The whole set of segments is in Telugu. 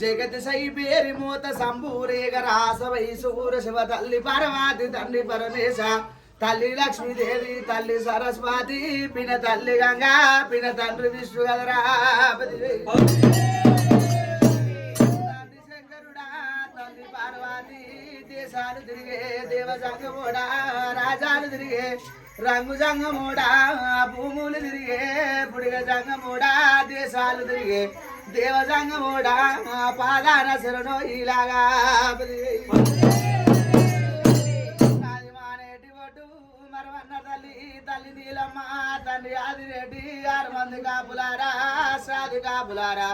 జగతి సై పేరి మూత సంబూరేగ రాస వైసూర శివ తల్లి పరమాతి తండ్రి పరమేశ. తల్లి లక్ష్మీదేవి తల్లి సరస్వతి పిన తల్లి గంగా పిన తండ్రి విష్ణు గదరా పార్వతి దేశాలు తిరిగే దేవ సంగమోడా రాజాలు తిరిగే రంగు జంగముడా భూములు తిరిగే పుడిగ జంగముడా దేశాలు తిరిగే దేవ జంగముడా పాదాన శరణో ఇలాగా మరవన్న తల్లి తల్లి నీలమ్మ తండ్రి ఆదిరెడ్డి ఆరు మంది కాపులారా సాధు కాపులారా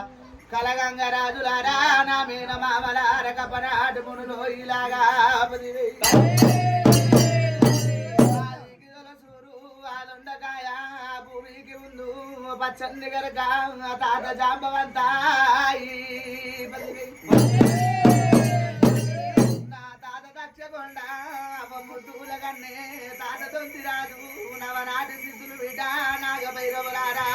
కలగంగరాజులారా నా మీన మామలార కపనాటు మునులో ఇలాగా పచ్చని గరక తాత జాంబవంతాయి నా తాత దక్షకొండ ముద్దుల కన్నే తాత తొంది రాదు నవనాటి సిద్ధులు బిడ్డ నాగ భైరవులారా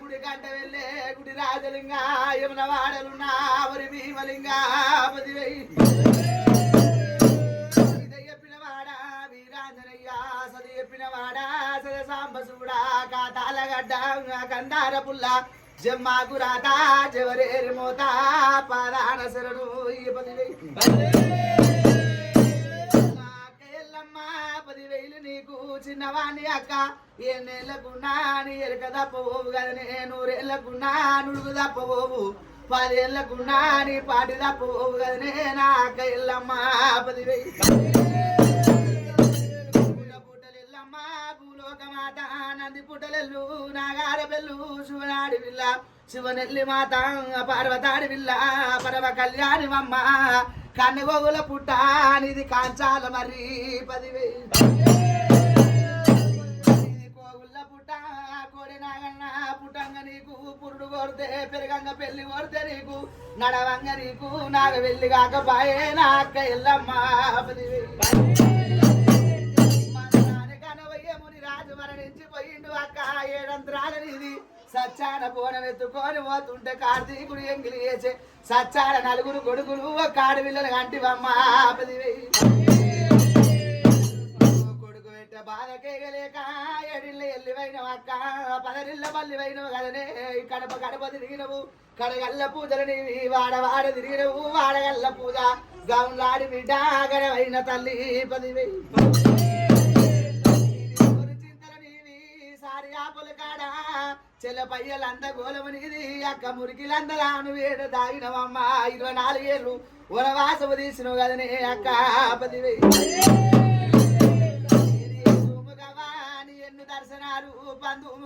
గుడి గంట వెళ్ళే గుడి రాజలింగా యమున వాడలున్నా వరి భీమలింగా పదివై సాంబసుడా కాతాలగడ్డ కందార పుల్ల జమ్మాకు రాత జవరేరు మోత పాదాన శరణు పదివేలు నీకు చిన్నవాణి అక్క ఏ నెలకున్నా నీ ఎరక తప్పబోవు కదా నేను నూరేళ్ళకున్నా నుడుగు తప్పబోవు. పదేళ్ళకున్నా నీ పాటి తప్పబోవు కదనే నా అక్క ఎల్లమ్మ పదివేలు మాత నంది పుట్టలెల్లు నాగార బెల్లు శివనాడి విల్ల శివనెల్లి మాత పార్వతాడి విల్ల పరమ కళ్యాణి అమ్మ కన్నగోగుల పుట్ట నిది కాంచాల మరి పదివేలు పుట్టంగ నీకు పురుడు కోరితే పెరగంగ పెళ్ళి కోరితే నీకు నడవంగ నీకు నాగ వెళ్ళి కాకపాయే నా అక్క ఎల్లమ్మ ఏడంత్రాలనిది. సచ్చాన బోనం పోతుంటే కార్తీకుడు ఎంగిలి వేసే. సచ్చాన నలుగురు కొడుకులు కాడు పిల్లలు కంటివమ్మ కొడుకు పెట్ట బాధకేగలేక ఏడిళ్ళ ఎల్లివైన అక్క పదరిళ్ళ పల్లి కదనే. కడప కడప తిరిగినవు. కడగల్ల పూజలు నీవి తిరిగినవు. వాడగల్ల పూజ గౌన్లాడి బిడ్డ గడవైన తల్లి పదివే. సారి ఆపల కాడ చెల్ల పయ్యలంత గోలము అక్క మురికిలందలాను వేడ దాగినవమ్మ. ఇరవై నాలుగేళ్ళు వనవాసము తీసినవు కదనే అక్క పది నీ ఎన్ను దర్శనాలు? బంధువు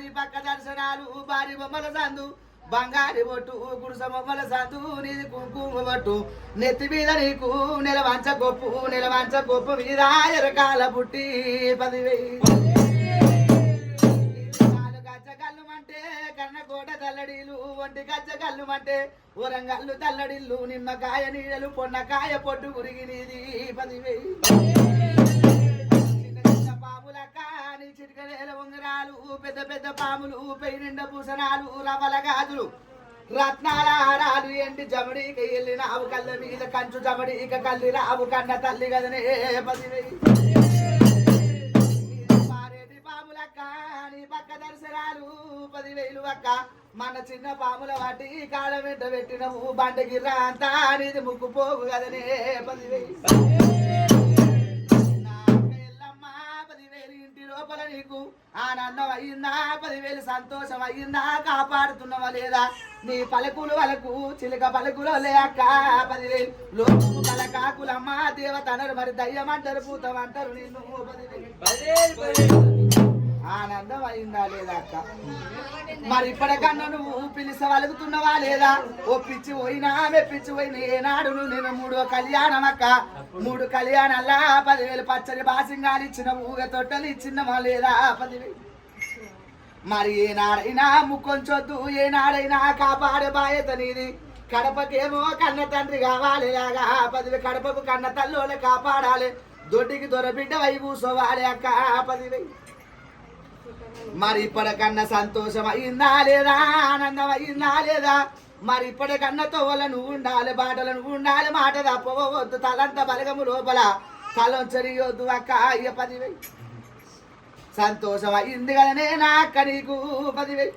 నీ పక్క దర్శనాలు? భారీ బొమ్మల సందు బంగారి బొట్టు గుడిస బొమ్మల సందు నీది కుంకుమ బొట్టు. నెత్తి మీద నీకు నెలవంచ గొప్పు నెలవంచ గొప్పు మీద ఎరకాల పుట్టి పదివేలు తల్లడిలు ఒంటి గచ్చగల్లు అంటే ఊరంగల్లు తల్లడిల్లు నిమ్మకాయ నీడలు పొన్నకాయ పొట్టు గురిగి నీది పదివేలు చిన్న చిన్న పాములక్క ఉంగరాలు పెద్ద పెద్ద పాములు పై నిండా పూసనాలు రవల గాజులు. రత్నాల హారాలు ఎండి జమడిక వెళ్ళిన నావు కళ్ళ మీద కంచు జమడిక కల్లి రావు కన్న తల్లి గదనే పదివేయి పారేటి పాములక్క నీ పక్క దర్శనాలు పదివేలు అక్క. మన చిన్న పాముల వాటి కాళ్ళ వెంట పెట్టినవు బండగిర్ర అంతా అనేది ముక్కు పోగు కదనే నా పదివేలు ఇంటి లోపల నీకు. ఆనందం అయ్యిందా? పదివేలు సంతోషం అయ్యిందా? కాపాడుతున్నావా లేదా? నీ పలుకులు వలకు చిలుక పలుకులు లేక అక్క పదివేలు. లోకము పలకాకులమ్మ దేవత అనరు మరి దయ్యం అంటారు పూతం అంటారు నిన్ను పదివేలు. ఆనందం అయిందా లేదా అక్క? మరి ఇప్పటికన్నా నువ్వు పిలిచవలుగుతున్నావా లేదా? ఓ పిచ్చి పోయినా మెప్పించి పోయిన ఏనాడు నేను మూడో కళ్యాణం అక్క. మూడు కళ్యాణాలా పదివేలు పచ్చడి బాసింగాలు ఇచ్చిన ఊగ తొట్టలు ఇచ్చినమా లేదా? పదివేలు మరి ఏనాడైనా ముక్కొంచొద్దు ఏనాడైనా కాపాడే బాధ్యత నీది. కడపకేమో కన్న తండ్రి కావాలి లాగా పదివి కడపకు కన్న తల్లోనే కాపాడాలి. దొడ్డికి దొరబిడ్డ వై కూసోవాలి అక్క పదివి మరి ఇప్పటికన్నా సంతోషం అయిందా లేదా? ఆనందం అయిందా లేదా? మరి ఇప్పటికన్నా తోవలను ఉండాలి బాటలను ఉండాలి మాట తప్పవద్దు తలంత బలగము లోపల. తలం చెరియొద్దు అక్క అయ్య పదివై. సంతోషం అయింది కదనే నా అక్క నీకు పదివై.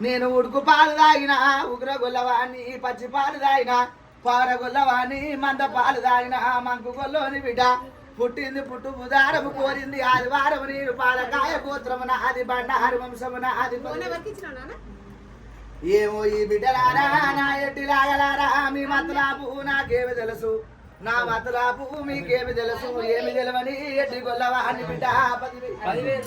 నేను ఉడుకు పాలు తాగిన ఉగ్ర గొల్లవాణి పచ్చి పాలు తాగిన పార గొల్లవాణి మంద పాలు తాగిన మంకు గొల్లోని బిడ్డ. పుట్టింది పుట్టు బుధారము కోరింది ఆదివారం నీరు పాలకాయ గోత్రము నాది బండారు వంశము నాది ఏమో ఈ బిడ్డలారా నా ఎట్టి లాగలారా మీ మతలాపు నాకేమి తెలుసు? నా మతలాపు మీకేమి తెలుసు? ఏమి తెలవని ఎట్టి గొల్లవాణి బిడ్డ పదివేలు